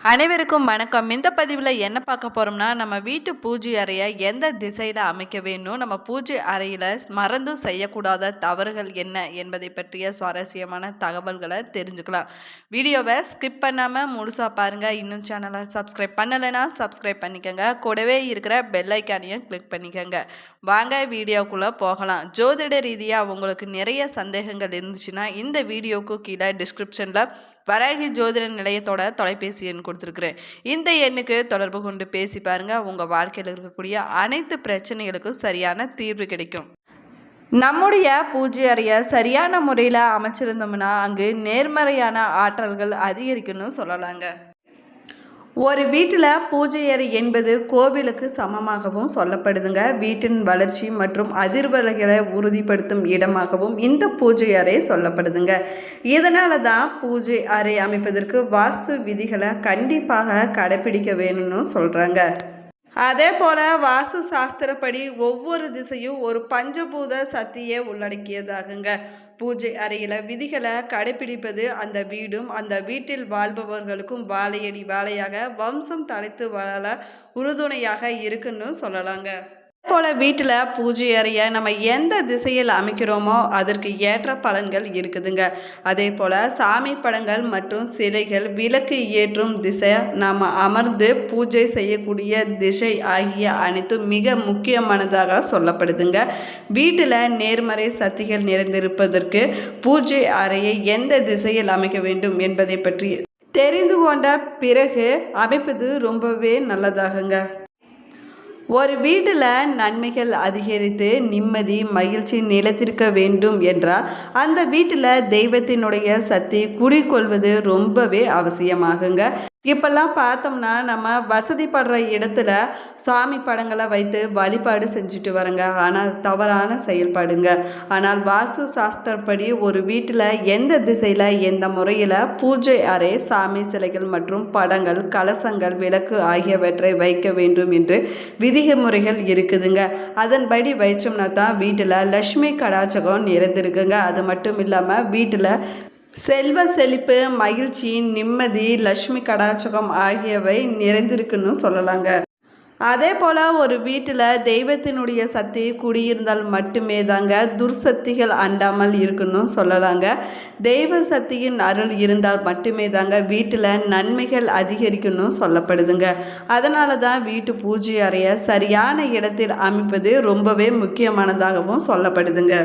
அனைவருக்கும் வணக்கம். இந்த பதிவில் என்ன பார்க்க போகிறோம்னா நம்ம வீட்டு பூஜை அறையை எந்த திசையில் அமைக்க வேணும் நம்ம பூஜை அறையில் மறந்தும் செய்யக்கூடாத தவறுகள் என்ன என்பதை பற்றிய சுவாரஸ்யமான தகவல்களை தெரிஞ்சுக்கலாம். வீடியோவை ஸ்கிப் பண்ணாமல் முழுசாக பாருங்கள் இன்னும் சேனலை சப்ஸ்கிரைப் பண்ணலைன்னா சப்ஸ்கிரைப் பண்ணிக்கோங்க. கூடவே இருக்கிற பெல்லைக்கானையும் கிளிக் பண்ணிக்கோங்க. வாங்க வீடியோக்குள்ளே போகலாம். ஜோதிட ரீதியாக உங்களுக்கு நிறைய சந்தேகங்கள் இருந்துச்சுன்னா இந்த வீடியோக்கு கீழே டிஸ்கிரிப்ஷனில் வராகி ஜோதிட நிலையத்தோட தொலைபேசி எண் கொடுத்துருக்குறேன். இந்த எண்ணுக்கு தொடர்பு கொண்டு பேசி பாருங்க. உங்கள் வாழ்க்கையில் இருக்கக்கூடிய அனைத்து பிரச்சனைகளுக்கும் சரியான தீர்வு கிடைக்கும். நம்முடைய பூஜை அறையை சரியான முறையில் அமைச்சிருந்தோம்னா அங்கு நேர்மறையான ஆற்றல்கள் அதிகரிக்கும்னு சொல்லலாங்க. ஒரு வீட்டில் பூஜை அறை என்பது கோவிலுக்கு சமமாகவும் சொல்லப்படுதுங்க. வீட்டின் வளர்ச்சி மற்றும் அதிர்வலைகளை உறுதிப்படுத்தும் இடமாகவும் இந்த பூஜை அறை சொல்லப்படுதுங்க. இதனால தான் பூஜை அறை அமைப்பதற்கு வாஸ்து விதிகளை கண்டிப்பாக கடைபிடிக்க வேணும்னு சொல்கிறாங்க அதே போல் வாஸ்து சாஸ்திரப்படி ஒவ்வொரு திசையும் ஒரு பஞ்சபூத சக்தியை உள்ளடக்கியதாகுங்க. பூஜை அறையில் விதிகளை கடைபிடிப்பது அந்த வீடும் அந்த வீட்டில் வாழ்பவர்களுக்கும் வாழையடி வாழையாக வம்சம் தலைத்து வாழ உறுதுணையாக இருக்குன்னு சொல்லலாங்க. போல வீட்டில் பூஜை அறையை நம்ம எந்த திசையில் அமைக்கிறோமோ அதற்கு ஏற்ற பலன்கள் இருக்குதுங்க. அதே போல் சாமி படங்கள் மற்றும் சிலைகள் விளக்கு ஏற்றும் திசை நாம் அமர்ந்து பூஜை செய்யக்கூடிய திசை ஆகிய அனைத்தும் மிக முக்கியமானதாக சொல்லப்படுதுங்க. வீட்டில் நேர்மறை சக்திகள் நிறைந்திருப்பதற்கு பூஜை அறையை எந்த திசையில் அமைக்க வேண்டும் என்பதை பற்றி தெரிந்து கொண்ட பிறகு அமைப்பது ரொம்பவே நல்லதாகுங்க. ஒரு வீட்டில் நன்மைகள் அதிகரித்து நிம்மதி மகிழ்ச்சி நிலைத்திருக்க வேண்டும் என்றால் அந்த வீட்டில் தெய்வத்தினுடைய சக்தி குடிக்கொள்வது ரொம்பவே அவசியமாகுங்க. இப்பெல்லாம் பார்த்தோம்னா நம்ம வசதிப்படுற இடத்துல சாமி படங்களை வைத்து வழிபாடு செஞ்சுட்டு வரங்க. ஆனால் தவறான செயல்பாடுங்க. ஆனால் வாஸ்து சாஸ்திரப்படி ஒரு வீட்டில் எந்த திசையில் எந்த முறையில் பூஜை அறை சாமி சிலைகள் மற்றும் படங்கள் கலசங்கள் விளக்கு ஆகியவற்றை வைக்க வேண்டும் என்று விதிமுறைகள் இருக்குதுங்க. அதன்படி வைச்சோம்னா தான் வீட்டில் லக்ஷ்மி கடாச்சகம் நிறைந்திருக்குங்க. அது மட்டும் இல்லாமல் வீட்டில் செல்வ செழிப்பு மகிழ்ச்சி நிம்மதி லக்ஷ்மி கடாச்சகம் ஆகியவை நிறைந்திருக்குன்னு சொல்லலாங்க. அதே போல் ஒரு வீட்டில் தெய்வத்தினுடைய சக்தி குடியிருந்தால் மட்டுமே தாங்க துர்சக்திகள் அண்டாமல் இருக்குன்னு சொல்லலாங்க. தெய்வ சக்தியின் அருள் இருந்தால் மட்டுமே தாங்க வீட்டில் நன்மைகள் அதிகரிக்கணும் சொல்லப்படுதுங்க. அதனால தான் வீட்டு பூஜை அறைய சரியான இடத்தில் அமைப்பது ரொம்பவே முக்கியமானதாகவும் சொல்லப்படுதுங்க.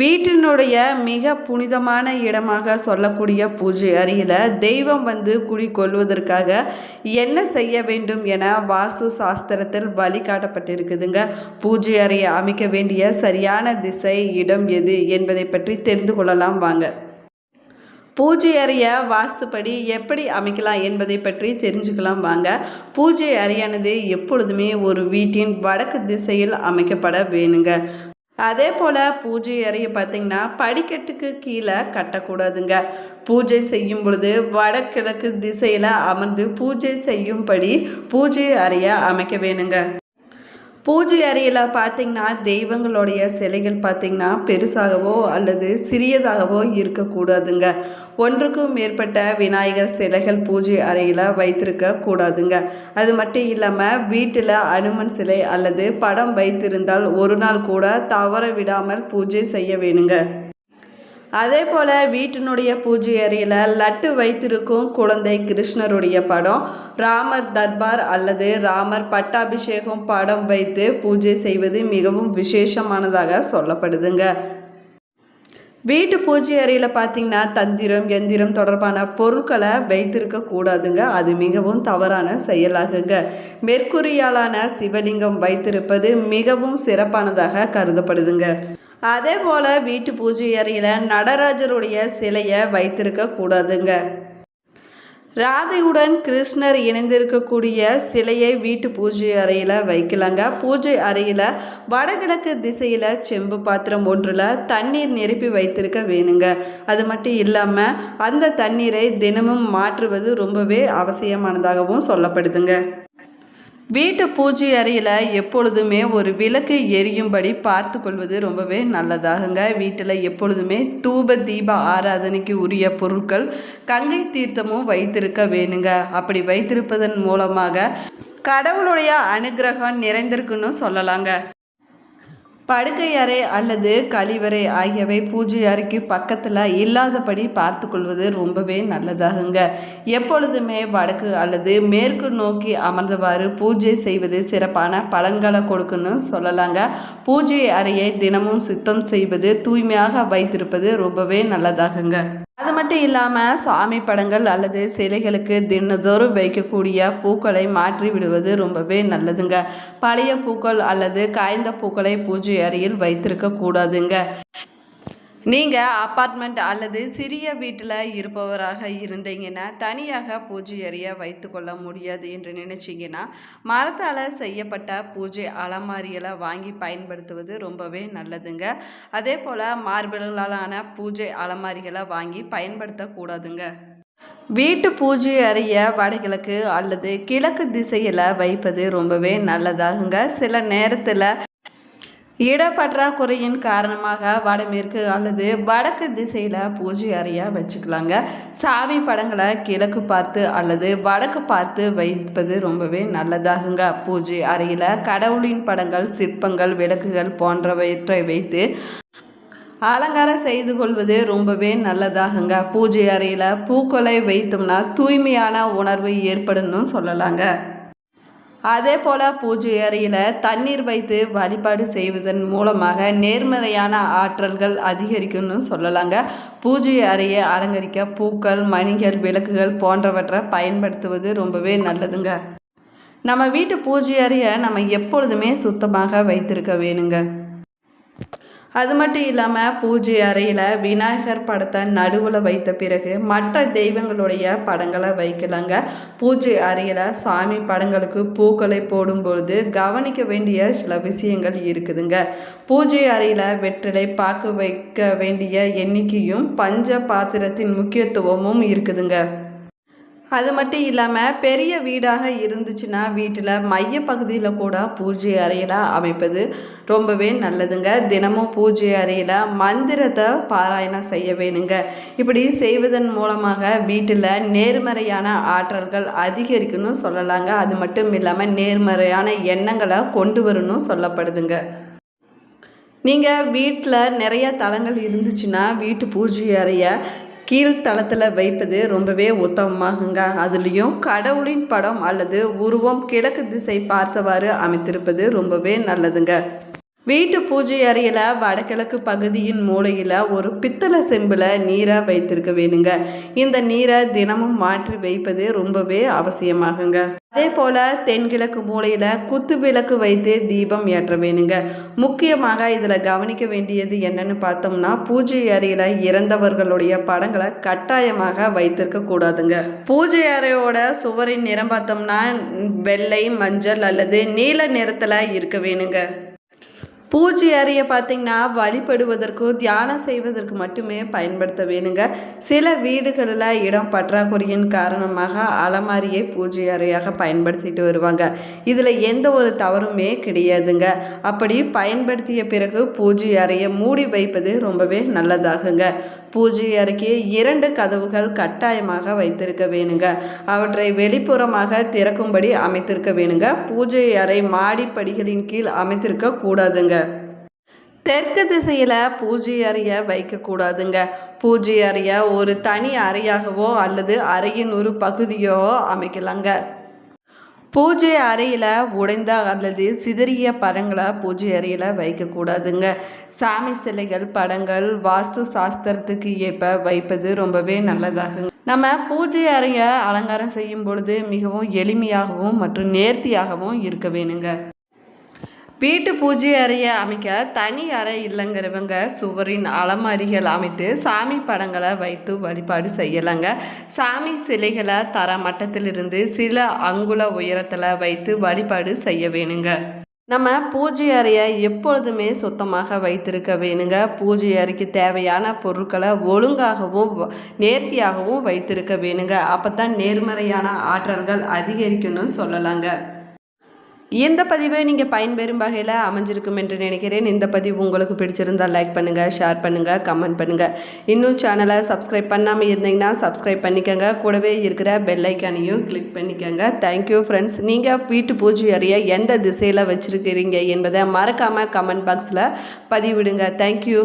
வீட்டினுடைய மிக புனிதமான இடமாக சொல்லக்கூடிய பூஜை அறையில் தெய்வம் வந்து குடிக்கொள்வதற்காக என்ன செய்ய வேண்டும் என வாஸ்து சாஸ்திரத்தில் வழிகாட்டப்பட்டிருக்குதுங்க. பூஜை அறையை அமைக்க வேண்டிய சரியான திசை இடம் எது என்பதை பற்றி தெரிந்து கொள்ளலாம் வாங்க. பூஜை அறையை வாஸ்துப்படி எப்படி அமைக்கலாம் என்பதை பற்றி தெரிஞ்சுக்கலாம் வாங்க. பூஜை அறையானது எப்பொழுதுமே ஒரு வீட்டின் வடக்கு திசையில் அமைக்கப்பட வேணுங்க. அதே போல் பூஜை அறையை பார்த்திங்கன்னா படிக்கட்டுக்கு கீழே கட்டக்கூடாதுங்க. பூஜை செய்யும் பொழுது வடகிழக்கு திசையில் அமர்ந்து பூஜை செய்யும்படி பூஜை அறையை அமைக்க வேணுங்க. பூஜை அறையில் பார்த்திங்கன்னா தெய்வங்களுடைய சிலைகள் பார்த்திங்கன்னா பெருசாகவோ அல்லது சிறியதாகவோ இருக்கக்கூடாதுங்க. ஒன்றுக்கும் மேற்பட்ட விநாயகர் சிலைகள் பூஜை அறையில் வைத்திருக்க கூடாதுங்க. அது மட்டும் இல்லாமல் வீட்டில் அனுமன் சிலை அல்லது படம் வைத்திருந்தால் ஒரு நாள் கூட தவற விடாமல் பூஜை செய்ய வேணுங்க. அதே போல் வீட்டினுடைய பூஜை அறையில் லட்டு வைத்திருக்கும் குழந்தை கிருஷ்ணருடைய படம். ராமர் தர்பார் அல்லது ராமர் பட்டாபிஷேகம் படம் வைத்து பூஜை செய்வது மிகவும் விசேஷமானதாக சொல்லப்படுதுங்க. வீட்டு பூஜை அறையில் பார்த்தீங்கன்னா தந்திரம் எந்திரம் தொடர்பான பொருட்களை வைத்திருக்க கூடாதுங்க. அது மிகவும் தவறான செயலாகுங்க. மெர்க்குரியாலான சிவலிங்கம் வைத்திருப்பது மிகவும் சிறப்பானதாக கருதப்படுதுங்க. அதே போல் வீட்டு பூஜை அறையில் நடராஜருடைய சிலையை வைத்திருக்க கூடாதுங்க. ராதையுடன் கிருஷ்ணர் இணைந்திருக்கக்கூடிய சிலையை வீட்டு பூஜை அறையில் வைக்கலாங்க. பூஜை அறையில் வடகிழக்கு திசையில் செம்பு பாத்திரம் ஒன்றில் தண்ணீர் நிரப்பி வைத்திருக்க வேணுங்க. அது மட்டும் இல்லாமல் அந்த தண்ணீரை தினமும் மாற்றுவது ரொம்பவே அவசியமானதாகவும் சொல்லப்படுதுங்க. வீட்டு பூஜை அறையில் எப்பொழுதுமே ஒரு விளக்கு எரியும்படி பார்த்து கொள்வது ரொம்பவே நல்லதாகுங்க. வீட்டில் எப்பொழுதுமே தூப தீப ஆராதனைக்கு உரிய பொருட்கள் கங்கை தீர்த்தமும் வைத்திருக்க வேணுங்க. அப்படி வைத்திருப்பதன் மூலமாக கடவுளுடைய அனுகிரகம் நிறைந்திருக்குன்னு சொல்லலாங்க. படுக்கை அறை அல்லது கழிவறை ஆகியவை பூஜை அறைக்கு பக்கத்தில் இல்லாதபடி பார்த்து கொள்வது ரொம்பவே நல்லதாகுங்க. எப்பொழுதுமே வடக்கு அல்லது மேற்கு நோக்கி அமர்ந்தவாறு பூஜை செய்வது சிறப்பான பலன்களை கொடுக்குன்னு சொல்லலாங்க. பூஜை அறையை தினமும் சுத்தம் செய்வது தூய்மையாக வைத்திருப்பது ரொம்பவே நல்லதாகுங்க. அது மட்டும் இல்லாமல் சாமி படங்கள் அல்லது சிலைகளுக்கு தினதோறும் வைக்கக்கூடிய பூக்களை மாற்றி விடுவது ரொம்பவே நல்லதுங்க. பழைய பூக்கள் அல்லது காய்ந்த பூக்களை பூஜை அறையில் வைத்திருக்க கூடாதுங்க. நீங்கள் அப்பார்ட்மெண்ட் அல்லது சிறிய வீட்டில் இருப்பவராக இருந்தீங்கன்னா தனியாக பூஜை அறையை வைத்து கொள்ள முடியாது என்று நினச்சிங்கன்னா மரத்தால் செய்யப்பட்ட பூஜை அலமாரிகளை வாங்கி பயன்படுத்துவது ரொம்பவே நல்லதுங்க. அதே போல் மார்பிள்களாலான பூஜை அலமாரிகளை வாங்கி பயன்படுத்தக்கூடாதுங்க. வீட்டு பூஜை அறைய வடகிழக்கு அல்லது கிழக்கு திசையில் வைப்பது ரொம்பவே நல்லதாகுங்க. சில நேரத்தில் இடப்பற்றாக்குறையின் காரணமாக வடமேற்கு அல்லது வடக்கு திசையில் பூஜை அறையாக வச்சுக்கலாங்க. சாவி படங்களை கிழக்கு பார்த்து அல்லது வடக்கு பார்த்து வைப்பது ரொம்பவே நல்லதாகுங்க. பூஜை அறையில் கடவுளின் படங்கள் சிற்பங்கள் விளக்குகள் போன்றவற்றை வைத்து அலங்காரம் செய்து கொள்வது ரொம்பவே நல்லதாகுங்க. பூஜை அறையில் பூக்களை வைத்தோம்னா தூய்மையான உணர்வு ஏற்படும்னு சொல்லலாங்க. அதே போல் பூஜை அறையில் தண்ணீர் வைத்து வழிபாடு செய்வதன் மூலமாக நேர்மறையான ஆற்றல்கள் அதிகரிக்கும்னு சொல்லலாங்க. பூஜை அறையை அலங்கரிக்க பூக்கள் மணிகள் விளக்குகள் போன்றவற்றை பயன்படுத்துவது ரொம்பவே நல்லதுங்க. நம்ம வீட்டு பூஜை அறையை நம்ம எப்பொழுதுமே சுத்தமாக வைத்திருக்க வேணுங்க. அது மட்டும் இல்லாமல் பூஜை அறையில் விநாயகர் படத்தை நடுவில் வைத்த பிறகு மற்ற தெய்வங்களுடைய படங்களை வைக்கலாங்க. பூஜை அறையில் சாமி படங்களுக்கு பூக்களை போடும்பொழுது கவனிக்க வேண்டிய சில விஷயங்கள் இருக்குதுங்க. பூஜை அறையில் வெற்றிலை பார்க்க வைக்க வேண்டிய எண்ணிக்கையும் பஞ்ச பாத்திரத்தின் முக்கியத்துவமும் இருக்குதுங்க. அது மட்டும் இல்லாமல் பெரிய வீடாக இருந்துச்சுன்னா வீட்டில் மைய பகுதியில் கூட பூஜை அறையில் அமைப்பது ரொம்பவே நல்லதுங்க. தினமும் பூஜை அறையில் மந்திரத்தை பாராயணம் செய்ய வேணுங்க. இப்படி செய்வதன் மூலமாக வீட்டில் நேர்மறையான ஆற்றல்கள் அதிகரிக்கணும் சொல்லலாங்க. அது மட்டும் இல்லாமல் நேர்மறையான எண்ணங்களை கொண்டு வரணும் சொல்லப்படுதுங்க. நீங்கள் வீட்டில் நிறைய தலங்கள் இருந்துச்சுன்னா வீட்டு பூஜை அறையை கீழ்த்தளத்தில் வைப்பது ரொம்பவே உத்தமமாகுங்க. அதுலேயும் கடவுளின் படம் அல்லது உருவம் கிழக்கு திசை பார்த்தவாறு அமைத்திருப்பது ரொம்பவே நல்லதுங்க. வீட்டு பூஜை அறையில் வடகிழக்கு பகுதியின் மூலையில் ஒரு பித்தளை செம்பில் நீரை வைத்திருக்க வேணுங்க. இந்த நீரை தினமும் மாற்றி வைப்பது ரொம்பவே அவசியமாகுங்க. அதே போல் தென்கிழக்கு மூலையில் குத்து விளக்கு வைத்து தீபம் ஏற்ற வேணுங்க. முக்கியமாக இதில் கவனிக்க வேண்டியது என்னன்னு பார்த்தோம்னா பூஜை அறையில் இறந்தவர்களுடைய படங்களை கட்டாயமாக வைத்திருக்க கூடாதுங்க. பூஜை அறையோட சுவரின் நிறம் பார்த்தோம்னா வெள்ளை மஞ்சள் அல்லது நீல நிறத்தில் இருக்க வேணுங்க. பூஜை அறையை பார்த்திங்கன்னா வழிபடுவதற்கும் தியானம் செய்வதற்கு மட்டுமே பயன்படுத்த வேணுங்க. சில வீடுகளில் இடம் பற்றாக்குறையின் காரணமாக அலமாரியை பூஜை அறையாக பயன்படுத்திட்டு வருவாங்க. இதில் எந்த ஒரு தவறுமே கிடையாதுங்க. அப்படி பயன்படுத்திய பிறகு பூஜை அறையை மூடி வைப்பது ரொம்பவே நல்லதாகுங்க. பூஜை அறைக்கு இரண்டு கதவுகள் கட்டாயமாக வைத்திருக்க வேணுங்க. அவற்றை வெளிப்புறமாக திறக்கும்படி அமைத்திருக்க வேணுங்க. பூஜை அறை மாடிப்படிகளின் கீழ் அமைத்திருக்க கூடாதுங்க. தெற்கு திசையில் பூஜை அறையை வைக்கக்கூடாதுங்க பூஜை அறையை ஒரு தனி அறையாகவோ அல்லது அறையின் ஒரு பகுதியோ அமைக்கலாங்க. பூஜை அறையில் உடைந்த அல்லது சிதறிய படங்களை பூஜை அறையில் வைக்கக்கூடாதுங்க. சாமி சிலைகள் படங்கள் வாஸ்து சாஸ்திரத்துக்கு ஏற்ப வைப்பது ரொம்பவே நல்லதாகுங்க. நம்ம பூஜை அறையை அலங்காரம் செய்யும் பொழுது மிகவும் எளிமையாகவும் மற்றும் நேர்த்தியாகவும் இருக்க வேணுங்க. வீட்டு பூஜை அறையை அமைக்க தனி அறை இல்லைங்கிறவங்க சுவரின் அலமாரிகள் அமைத்து சாமி படங்களை வைத்து வழிபாடு செய்யலாங்க. சாமி சிலைகளை தர மட்டத்திலிருந்து சில அங்குல உயரத்தில் வைத்து வழிபாடு செய்ய வேணுங்க. நம்ம பூஜை அறையை எப்பொழுதுமே சுத்தமாக வைத்திருக்க வேணுங்க. பூஜை அறைக்கு தேவையான பொருட்களை ஒழுங்காகவும் நேர்த்தியாகவும் வைத்திருக்க வேணுங்க. அப்போ தான் நேர்மறையான ஆற்றல்கள் அதிகரிக்கணும்னு சொல்லலாங்க. இந்த பதிவு நீங்கள் பயன்பெறும் வகையில் அமைஞ்சிருக்கும் என்று நினைக்கிறேன். இந்த பதிவு உங்களுக்கு பிடிச்சிருந்தால் லைக் பண்ணுங்கள் ஷேர் பண்ணுங்கள் கமெண்ட் பண்ணுங்கள் இன்னும் சேனலை சப்ஸ்கிரைப் பண்ணாமல் இருந்தீங்கன்னா சப்ஸ்கிரைப் பண்ணிக்கோங்க. கூடவே இருக்கிற பெல்லைக்கானையும் கிளிக் பண்ணிக்கோங்க. தேங்க்யூ ஃப்ரெண்ட்ஸ் நீங்கள் வீட்டு பூஜை அறையை எந்த திசையில் வச்சுருக்கிறீங்க என்பதை மறக்காமல் கமெண்ட் பாக்ஸில் பதிவிடுங்க. தேங்க்யூ